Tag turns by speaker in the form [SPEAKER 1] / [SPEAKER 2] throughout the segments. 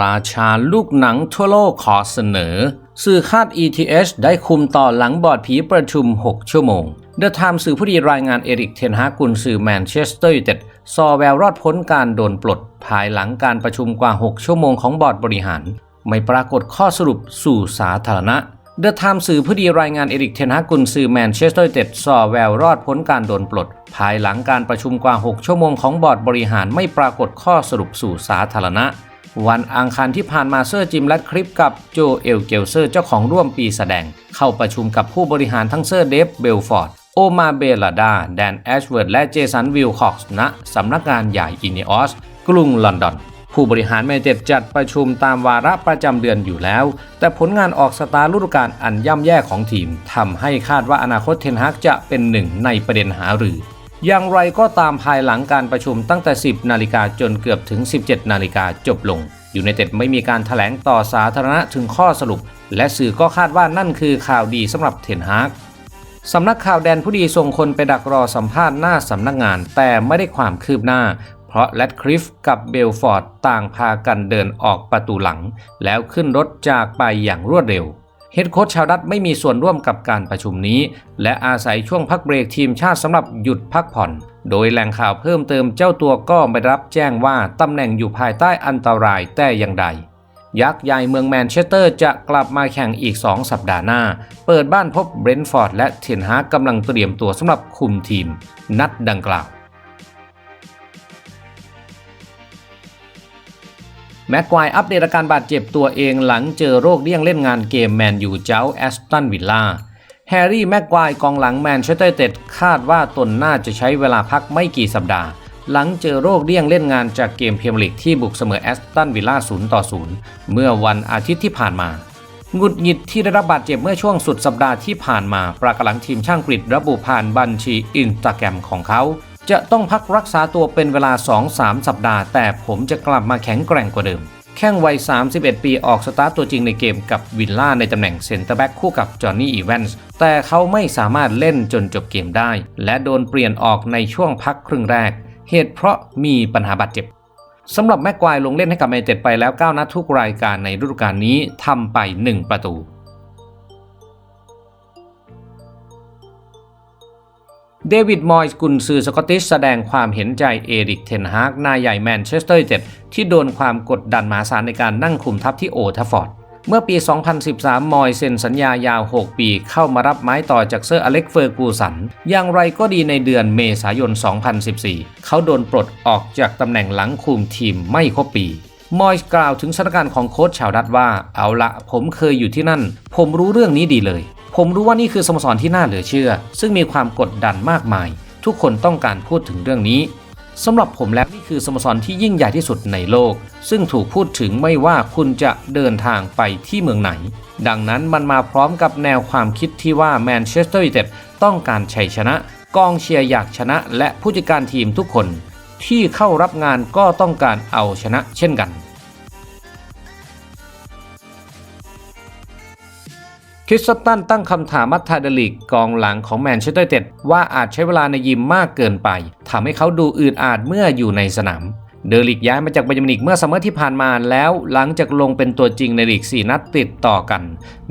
[SPEAKER 1] ราชาลูกหนังทั่วโลกขอเสนอ สื่อคาด ETH ได้คุมต่อหลังบอร์ดผีประชุม 6 ชั่วโมง The Times สื่อผู้ดีรายงานเอริกเทนฮากุนสื่อแมนเชสเตอร์ยูไนเต็ดซอแววรอดพ้นการโดนปลด ภายหลังการประชุมกว่า 6 ชั่วโมงของบอร์ดบริหาร ไม่ปรากฏข้อสรุปสู่สาธารณะเดอะไทม์สื่อผู้ดีรายงานเอริกเทนฮากุนสื่อแมนเชสเตอร์ยูไนเต็ดซอแววรอดพ้นการโดนปลด ภายหลังการประชุมกว่า 6 ชั่วโมงของบอร์ดบริหารไม่ปรากฏข้อสรุปสู่สาธารณะ วันอังคารที่ผ่านมาเซอร์จิมและคลิปกับโจเอลเกลเซอร์เจ้าของร่วมปีแสดง เข้าประชุมกับผู้บริหารทั้งเซอร์เดฟเบลฟอร์ด โอมาเบลาดา แดนแอชเวิร์ดและเจสันวิลคอกส์ณสำนักงานใหญ่อินเนออสกรุงลอนดอน ผู้บริหารแมนเต็ดจัดประชุมตามวาระประจำเดือนอยู่แล้ว แต่ผลงานออกสตาร์ฤดูกาลอันย่ำแย่ของทีมทำให้คาดว่าอนาคตเทนฮากจะเป็นหนึ่งในประเด็นหารือ อย่างไรก็ตามภายหลังการประชุมตั้งแต่ 10 นาฬิกาจนเกือบถึง 17 นาฬิกาจบลงยูไนเต็ดไม่มีการถแถลงต่อสาธารณะถึงข้อสรุป และสื่อก็คาดว่านั่นคือข่าวดีสำหรับเทนฮากสำนักข่าวแดนผู้ดีส่งคนไปดักรอสัมภาษณ์หน้าสำนักงาน แต่ไม่ได้ความคืบหน้า เพราะแรดคลิฟกับเบลฟอร์ดต่างพากันเดินออกประตูหลัง แล้วขึ้นรถจากไปอย่างรวดเร็ว เฮดโค้ชชาวดัตไม่มีส่วนร่วมกับการประชุมนี้ และอาศัยช่วงพักเบรกทีมชาติสำหรับหยุดพักผ่อน โดยแหล่งข่าวเพิ่มเติมเจ้าตัวก็ไม่รับแจ้งว่าตำแหน่งอยู่ภายใต้อันตรายแต่อย่างใด ยักษ์ใหญ่เมืองแมนเชสเตอร์จะกลับมาแข่งอีก 2 สัปดาห์หน้า เปิดบ้านพบเบรนท์ฟอร์ดและเทนฮากกำลังเตรียมตัวสำหรับคุมทีม นัดดังกล่าว แม็กควายอัปเดตอาการบาดเจ็บตัวเองหลังเจอโรคเลี่ยงเล่นงานเกมแมนยูเจ้าแอสตันวิลล่าแฮร์รี่แม็กควายกองหลังแมนเชสเตอร์เต็ดคาดว่าตนน่าจะใช้เวลาพักไม่กี่สัปดาห์ หลังเจอโรคเลี่ยงเล่นงานจากเกมพรีเมียร์ลีกที่บุกเสมอแอสตันวิลล่า0ต่อ0เมื่อวันอาทิตย์ที่ผ่านมาหงุดหงิดที่ได้รับบาดเจ็บเมื่อช่วงสุดสัปดาห์ที่ผ่านมา ปรากฏหลังทีมช่างกรีดระบุผ่านบัญชีอินสตาแกรมของเขา จะต้องพักรักษาตัวเป็นเวลา 2-3 สัปดาห์ แต่ผมจะกลับมาแข็งแกร่งกว่าเดิม แข้งวัย 31 ปีออกสตาร์ตตัวจริงในเกมกับวิลล่าในตำแหน่งเซนเตอร์แบ็กคู่กับจอห์นนี่อีแวนส์แต่เขาไม่สามารถเล่นจนจบเกมได้ และโดนเปลี่ยนออกในช่วงพักครึ่งแรก เหตุเพราะมีปัญหาบาดเจ็บสำหรับแม็กควายลงเล่นให้กับแมนเต็ดไปแล้ว 9 นัดทุกรายการในฤดูกาลนี้ทำไป 1 ประตู เดวิดมอยส์กุนซือสกอตติชแสดงความเห็นใจเอริกเทนฮากนายใหญ่แมนเชสเตอร์ยูไนเต็ดที่โดนความกดดันมหาศาลในการนั่งคุมทัพที่โอทฟฟอร์ด เมื่อปี 2013 มอยเซ็นสัญญายาว 6 ปีเข้ามารับไม้ต่อจากเซอร์อเล็กเฟอร์กูสัน อย่างไรก็ดีในเดือนเมษายน 2014 เขาโดนปลดออกจากตำแหน่งหลังคุมทีมไม่ครบปีมอยส์กล่าวถึงสถานการณ์ของโค้ชชาวดัตว่า เอาละผมเคยอยู่ที่นั่น ผมรู้เรื่องนี้ดีเลย ผมรู้ว่านี่คือสโมสรที่น่าเหลือเชื่อ ซึ่งมีความกดดันมากมาย ทุกคนต้องการพูดถึงเรื่องนี้สำหรับผมแล้วนี่คือสโมสรที่ยิ่งใหญ่ที่สุดในโลก ซึ่งถูกพูดถึงไม่ว่าคุณจะเดินทางไปที่เมืองไหน ดังนั้นมันมาพร้อมกับแนวความคิดที่ว่าแมนเชสเตอร์ยูไนเต็ดต้องการชัยชนะ กองเชียร์อยากชนะ และผู้จัดการทีมทุกคน ที่เข้ารับงานก็ต้องการเอาชนะเช่นกัน คริสตันตั้งคำถามมัตทาเดลิกกองหลังของแมนเชสเตอร์ยูไนเต็ดว่าอาจใช้เวลาในยิมมากเกินไปทำให้เขาดูอืดอาดเมื่ออยู่ในสนาม เดลิกย้ายมาจากบาเยอร์มินิกเมื่อซัมเมอร์ที่ผ่านมาแล้วหลังจากลงเป็นตัวจริงในลีก 4 นัดติดต่อกัน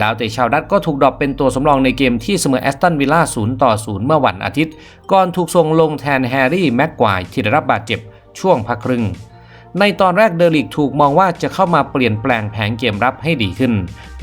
[SPEAKER 1] ดาวเตะชาวดัตก็ถูกดรอปเป็นตัวสำรองในเกมที่เสมอแอสตันวิลล่า 0 ต่อ 0 เมื่อวันอาทิตย์ ก่อนถูกส่งลงแทนแฮร์รี่แม็กควายที่ได้รับบาดเจ็บช่วงพักครึ่ง ในตอนแรกเดลิกถูกมองว่าจะเข้ามาเปลี่ยนแปลงแผนเกมรับให้ดีขึ้น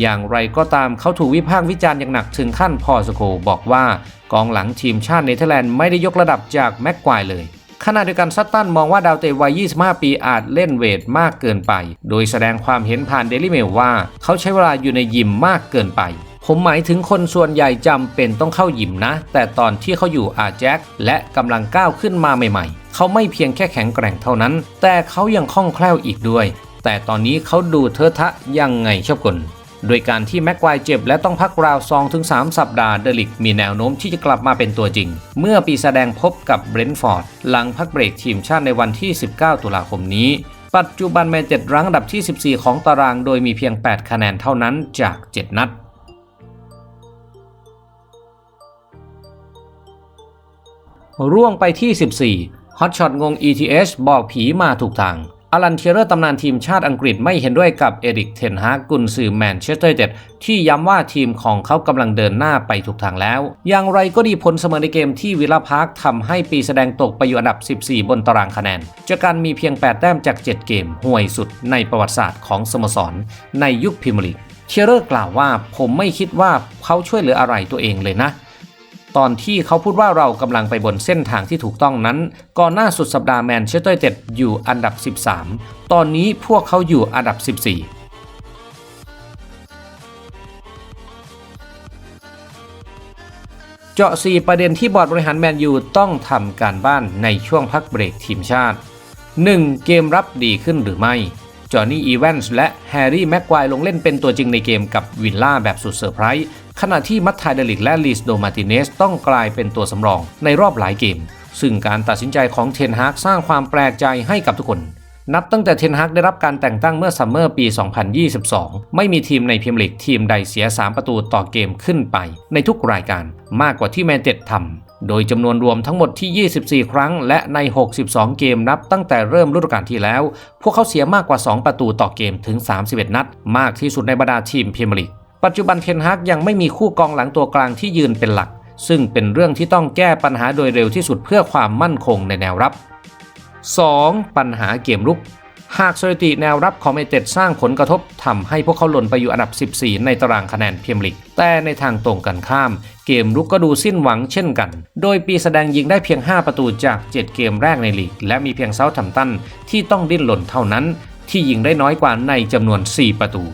[SPEAKER 1] อย่างไรก็ตามเขาถูกวิพากษ์วิจารณ์อย่างหนักถึงขั้นพอสโกบอกว่ากองหลังทีมชาติเนเธอร์แลนด์ไม่ได้ยกระดับจากแม็กควายเลยขณะเดียวกันซัตตันมองว่าดาวเตะวัย 25 ปีอาจเล่นเวทมากเกินไป โดยแสดงความเห็นผ่านเดลิเมลว่า เขาใช้เวลาอยู่ในยิมมากเกินไป ผมหมายถึงคนส่วนใหญ่จำเป็นต้องเข้ายิมนะ แต่ตอนที่เขาอยู่อาแจ็คและกำลังก้าวขึ้นมาใหม่ๆ เขาไม่เพียงแค่แข็งแกร่งเท่านั้น แต่เขายังคล่องแคล่วอีกด้วย แต่ตอนนี้เขาดูเทอะทะยังไงชอบกลโดยการที่แม็กควายเจ็บและต้องพักราว2-3 สัปดาห์เดลิกมีแนวโน้มที่จะกลับมาเป็นตัวจริง เมื่อปีแสดงพบกับเบรนท์ฟอร์ดหลังพักเบรกทีมชาติในวันที่ 19 ตุลาคมนี้ ปัจจุบันแมนเจ็ดรั้งอันดับที่ 14 ของตารางโดยมีเพียง 8 คะแนนเท่านั้นจาก 7 นัดร่วงไปที่ 14 ฮอตช็อตงง ETH บอกผีมาถูกทางอลันเชียเรอร์ตำนานทีมชาติอังกฤษไม่เห็นด้วยกับเอริกเทนฮากกุนซือแมนเชสเตอร์ยูไนเต็ดที่ย้ำว่าทีมของเขากำลังเดินหน้าไปถูกทางแล้ว อย่างไรก็ดีผลเสมอในเกมที่วิลล่าพาร์คทำให้ปีแสดงตกไปอยู่อันดับ 14 บนตารางคะแนน จากการมีเพียง 8 แต้มจาก 7 เกมห่วยสุดในประวัติศาสตร์ของสโมสร ในยุคพรีเมียร์ลีกเชียเรอร์กล่าวว่าผมไม่คิดว่าเขาช่วยเหลืออะไรตัวเองเลยนะ ตอนที่เขาพูดว่าเรากำลังไปบนเส้นทางที่ถูกต้องนั้น ก่อนหน้าสุดสัปดาห์แมนเชสเตอร์ยูไนเต็ดอยู่อันดับ 13 ตอนนี้พวกเขาอยู่อันดับ 14เจาะ 4 ประเด็นที่บอร์ดบริหารแมนยูต้องทำการบ้านในช่วงพักเบรกทีมชาติ 1. เกมรับดีขึ้นหรือไม่ จอห์นนี่อีแวนส์และแฮร์รี่แม็กควายลงเล่นเป็นตัวจริงในเกมกับวิลล่าแบบสุดเซอร์ไพรส์ ขณะที่มัตไทเดลิกและลีสโดมาติเนสต้องกลายเป็นตัวสำรองในรอบหลายเกม ซึ่งการตัดสินใจของเทนฮากสร้างความแปลกใจให้กับทุกคน นับตั้งแต่เทนฮากได้รับการแต่งตั้งเมื่อซัมเมอร์ปี 2022 ไม่มีทีมในพรีเมียร์ลีกทีมใดเสีย 3 ประตูต่อเกมขึ้นไป ในทุกรายการมากกว่าที่แมนเต็ดทำโดยจำนวนรวมทั้งหมดที่ 24 ครั้ง และใน 62 เกมนับตั้งแต่เริ่มฤดูกาลที่แล้ว พวกเขาเสียมากกว่า 2 ประตูต่อเกมถึง 31 นัด มากที่สุดในบรรดาทีมพรีเมียร์ลีก ปัจจุบันเทนฮากยังไม่มีคู่กองหลังตัวกลางที่ยืนเป็นหลัก ซึ่งเป็นเรื่องที่ต้องแก้ปัญหาโดยเร็วที่สุดเพื่อความมั่นคงในแนวรับ 2. ปัญหาเกมรุก หากสถิติแนวรับของเมเต็ดสร้างผลกระทบทำให้พวกเขาหล่นไปอยู่อันดับ 14 ในตารางคะแนนเมียร์ลีกแต่ในทางตรงกันข้าม เกมรุกก็ดูสิ้นหวังเช่นกัน โดยปีแสดงยิงได้เพียง 5 ประตูจาก 7 เกมแรกในลีก และมีเพียงเซาท์แฮมตันที่ต้องดิ้นหล่นเท่านั้น ที่ยิงได้น้อยกว่าในจำนวน 4 ประตู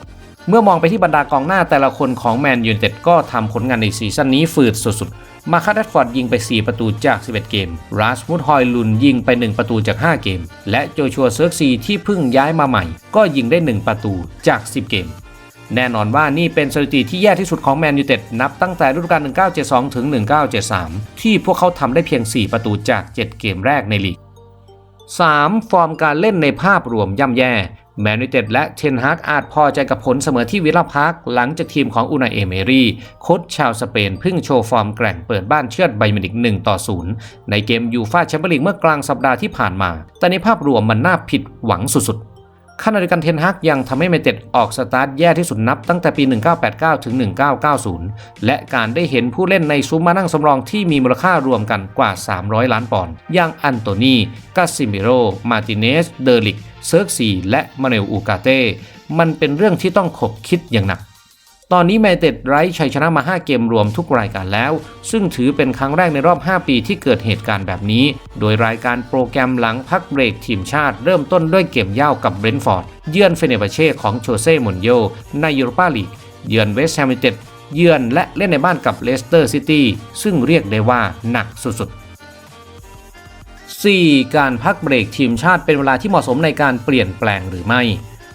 [SPEAKER 1] เมื่อมองไปที่บรรดากองหน้าแต่ละคนของแมนยูนเต็ดก็ทำผลงานในซีซั่นนี้ฝืดสุดๆ มาคาเดฟฟอร์ดยิงไป 4 ประตูจาก 11 เกม ราสมุดฮอยลุนยิงไป 1 ประตูจาก 5 เกม และโจชัวเซิร์กซีที่เพิ่งย้ายมาใหม่ ก็ยิงได้ 1 ประตูจาก 10 เกม แน่นอนว่านี่เป็นสถิติที่แย่ที่สุดของแมนยูเต็ดนับตั้งแต่ฤดูกาล 1972 ถึง 1973 ที่พวกเขาทำได้เพียง 4 ประตูจาก 7 เกมแรกในลีก 3. ฟอร์มการเล่นในภาพรวมย่ำแย่ แมนยูเต็ดและเทนฮากอาจพอใจกับผลเสมอที่วิลล่าพาร์คหลังจากทีมของอุนายเอเมรีโค้ชชาวสเปนเพิ่งโชว์ฟอร์มแกร่งเปิดบ้านเชือดไบมินิก1ต่อ0ในเกมยูฟาแชมเปี้ยนลีกเมื่อกลางสัปดาห์ที่ผ่านมา แต่ในภาพรวมมันน่าผิดหวังสุดๆ ขณะเดียวกันเทนฮากยังทำให้เมเต็ดออกสตาร์ทแย่ที่สุดนับตั้งแต่ปี 1989 ถึง 1990 และการได้เห็นผู้เล่นในซุ้มมานั่งสำรองที่มีมูลค่ารวมกันกว่า 300 ล้านปอนด์อย่างอันโตนีกาซิมิโร มาติเนส เดอริก เซิร์กซี และมาเนลอูกาเต้ มันเป็นเรื่องที่ต้องขบคิดอย่างหนัก ตอนนี้แมนเต็ดไร้ชัยชนะมา 5 เกมรวมทุกรายการแล้ว ซึ่งถือเป็นครั้งแรกในรอบ 5 ปีที่เกิดเหตุการณ์แบบนี้ โดยรายการโปรแกรมหลังพักเบรกทีมชาติ เริ่มต้นด้วยเกมย่าวกับเบรนท์ฟอร์ด เยือนเฟเนบาเช่ของโชเซ่มุนโยในยูโรปาลีก เยือนเวสต์แฮมเต็ด เยือนและเล่นในบ้านกับเลสเตอร์ซิตี้ ซึ่งเรียกได้ว่าหนักสุดๆ 4. การพักเบรกทีมชาติเป็นเวลาที่เหมาะสมในการเปลี่ยนแปลงหรือไม่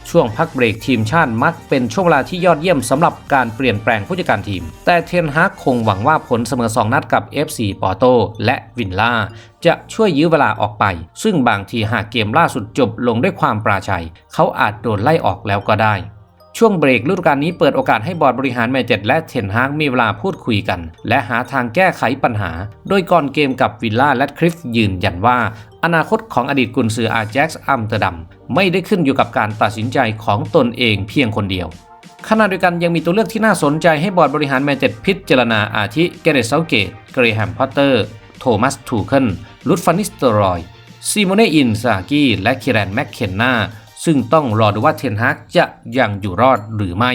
[SPEAKER 1] ช่วงพักเบรกทีมชาติมักเป็นช่วงเวลาที่ยอดเยี่ยมสำหรับการเปลี่ยนแปลงผู้จัดการทีม แต่เทนฮากคงหวังว่าผลเสมอ 2 นัดกับ FC ปอร์โตและวินล่าจะช่วยยื้อเวลาออกไป ซึ่งบางทีหากเกมล่าสุดจบลงด้วยความปราชัย เขาอาจโดนไล่ออกแล้วก็ได้ ช่วงเบรกฤดูกาลนี้เปิดโอกาสให้บอร์ดบริหารแมนเจ็ดและเทนฮากมีเวลาพูดคุยกัน และหาทางแก้ไขปัญหา โดยก่อนเกมกับวิลล่าและคริฟยืนยันว่า อนาคตของอดีตกุนซืออาแจ็กซ์อัมสเตอร์ดัมไม่ได้ขึ้นอยู่กับการตัดสินใจของตนเองเพียงคนเดียวขณะเดียวกันยังมีตัวเลือกที่น่าสนใจให้บอร์ดบริหารแมนเจ็ดพิจารณาอาทิเกเรตเซาเกตเกรแฮมพอตเตอร์โทมัสทูเคิลลุดฟานิสเตอรอยซิโมเนอินซากีและคิแรนแมคเคนนา ซึ่งต้องรอดูว่าเทนฮากจะยังอยู่รอดหรือไม่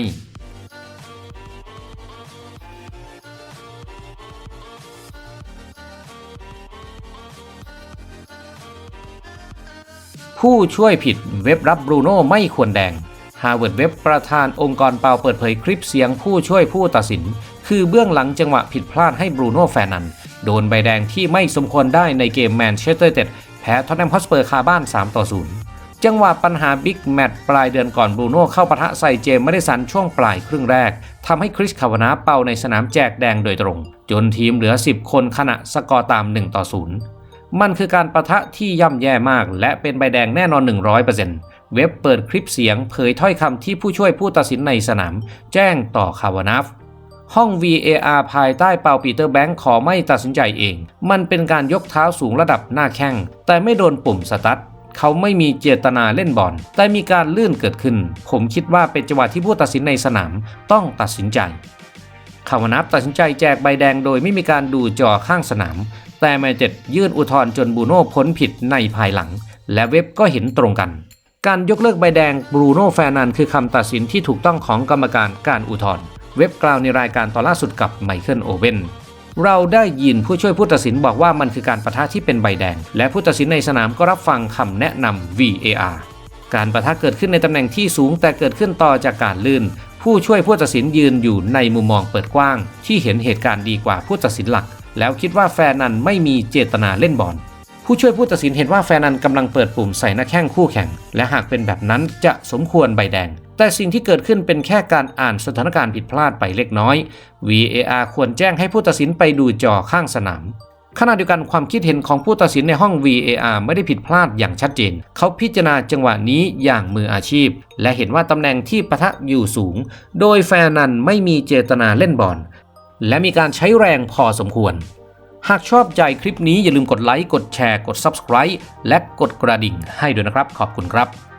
[SPEAKER 1] ผู้ช่วยผิดเว็บรับบรูโน่ไม่ควรแดง ฮาร์วาร์ดเว็บประธานองค์กรเปาเปิดเผยคลิปเสียงผู้ช่วยผู้ตัดสิน คือเบื้องหลังจังหวะผิดพลาดให้บรูโน่แฟนัน โดนใบแดงที่ไม่สมควรได้ในเกมแมนเชสเตอร์เต็ดแพ้ท็อตแนมฮอสเปอร์คาบ้าน 3 ต่อ 0 จังหวะปัญหาบิ๊กแมตช์ปลายเดือนก่อนบรูโน่เข้าปะทะใส่เจมส์ไม่ได้สันช่วงปลายครึ่งแรกทำให้คริสคาวานาเป่าในสนามแจกแดงโดยตรง จนทีมเหลือ 10 คนขณะสกอร์ตาม 1 ต่อ 0 มันคือการประทะที่ย่ำแย่มาก และเป็นใบแดงแน่นอน 100%เว็บเปิดคลิปเสียงเผยถ้อยคำที่ผู้ช่วยผู้ตัดสินในสนาม แจ้งต่อคาวานาฟห้อง VAR ภายใต้เปาปีเตอร์แบงค์ขอไม่ตัดสินใจเอง มันเป็นการยกเท้าสูงระดับหน้าแข้งแต่ไม่โดนปุ่มสตั๊ด เขาไม่มีเจตนาเล่นบอล แต่มีการลื่นเกิดขึ้น ผมคิดว่าเป็นจังหวะที่ผู้ตัดสินในสนามต้องตัดสินใจคาวนับตัดสินใจแจกใบแดงโดยไม่มีการดูจอข้างสนาม แต่แมนเจ็ดยื่นอุทธรณ์จนบูโน่พ้นผิดในภายหลัง และเว็บก็เห็นตรงกัน การยกเลิกใบแดงบรูโน่แฟร์นันคือคำตัดสินที่ถูกต้องของกรรมการการอุทธรณ์เว็บกล่าวในรายการตอนล่าสุดกับไมเคิลโอเวน เราได้ยินผู้ช่วยผู้ตัดสินบอกว่ามันคือการประทะที่เป็นใบแดง และผู้ตัดสินในสนามก็รับฟังคำแนะนำ VAR การประทะเกิดขึ้นในตำแหน่งที่สูงแต่เกิดขึ้นต่อจากการลื่น ผู้ช่วยผู้ตัดสินยืนอยู่ในมุมมองเปิดกว้าง ที่เห็นเหตุการณ์ดีกว่าผู้ตัดสินหลัก แล้วคิดว่าแฟนนันไม่มีเจตนาเล่นบอลผู้ช่วยผู้ตัดสินเห็นว่าแฟนนันกำลังเปิดปุ่มใส่หน้าแข้งคู่แข่ง และหากเป็นแบบนั้นจะสมควรใบแดง แต่สิ่งที่เกิดขึ้นเป็นแค่การอ่านสถานการณ์ผิดพลาดไปเล็กน้อย VAR ควรแจ้งให้ผู้ตัดสินไปดูจอข้างสนามขณะเดียวกันความคิดเห็นของผู้ตัดสินในห้อง VAR ไม่ได้ผิดพลาดอย่างชัดเจน เขาพิจารณาจังหวะนี้อย่างมืออาชีพ และเห็นว่าตำแหน่งที่ปะทะอยู่สูง โดยแฟนนันไม่มีเจตนาเล่นบอลและมีการใช้แรงพอสมควร หากชอบใจคลิปนี้อย่าลืมกดไลค์ กดแชร์ กด Subscribe และกดกระดิ่งให้ด้วยนะครับ ขอบคุณครับ